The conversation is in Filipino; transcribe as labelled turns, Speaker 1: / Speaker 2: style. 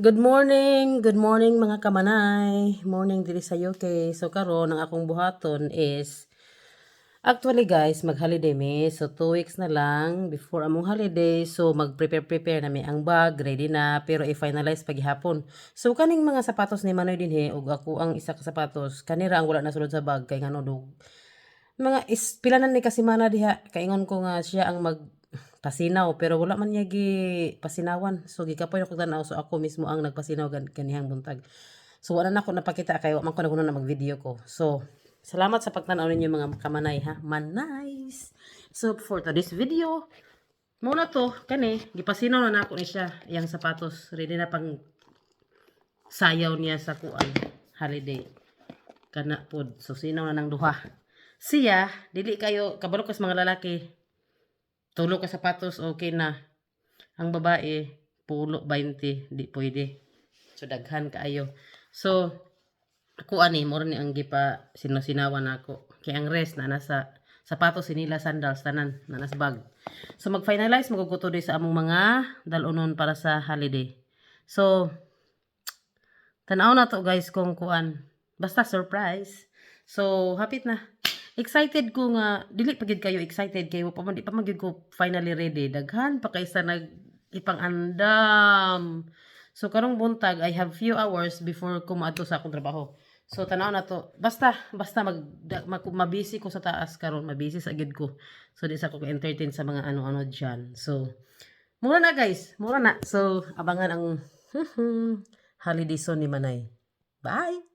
Speaker 1: Good morning, good morning mga kamanay. Morning diri sa UK. So karon ang akong buhaton is actually guys, mag-holiday mi. So two weeks na lang before among holiday. So mag-prepare-prepare na mi ang bag, ready na pero i-finalize paghihapon. So kaning mga sapatos ni Manoy din he ug ako ang isa ka sapatos. Kanira ang wala na sulod sa bag kay ngano dog. Mga is pilanan ni kasi mana diha kaingon ko nga siya ang mag pasinaw pero wala man niya gi pasinawan so gikapoy ako tanaw. So ako mismo ang nagpasinaw gan kanihang buntag. So wala na ako napakita kay wa man ko na mag-video ko. So salamat sa pagtanaw ninyo mga kamanay ha? Manais! So for today's video muna to kani gipasinaw na nako ni siya yang sapatos. Ready na pang sayaw niya sa kuan holiday. Kana pod. So sinaw na nang duha. Siya dili kayo kabalo kas mga lalaki tulo ka sapatos, okay na. Ang babae, pulo 20, di pwede. So, daghan kaayo. So, ako ani, moro ni ang gipa sinasinawan ako. Kaya ang rest na nasa sapatos, sinila, sandals, tanan, na nasa bag. So, mag-finalize, maguguto din sa among mga dalunon para sa holiday. So, tanaw na to guys kung kuan. Basta surprise. So, hapit na excited ko nga dili pagid kayo excited kayo pa man di pa man ko finally ready. Daghan pa kaysa nag ipang andam so karong buntag I have few hours before ko maadto sa akong trabaho. So tanaw na to. Basta basta mag, mag mabisi ko sa taas karon mabisi sa gid ko. So di sa ko entertain sa mga ano-ano diyan so mura na guys. Mura na. So abangan ang holiday son ni Manay. Bye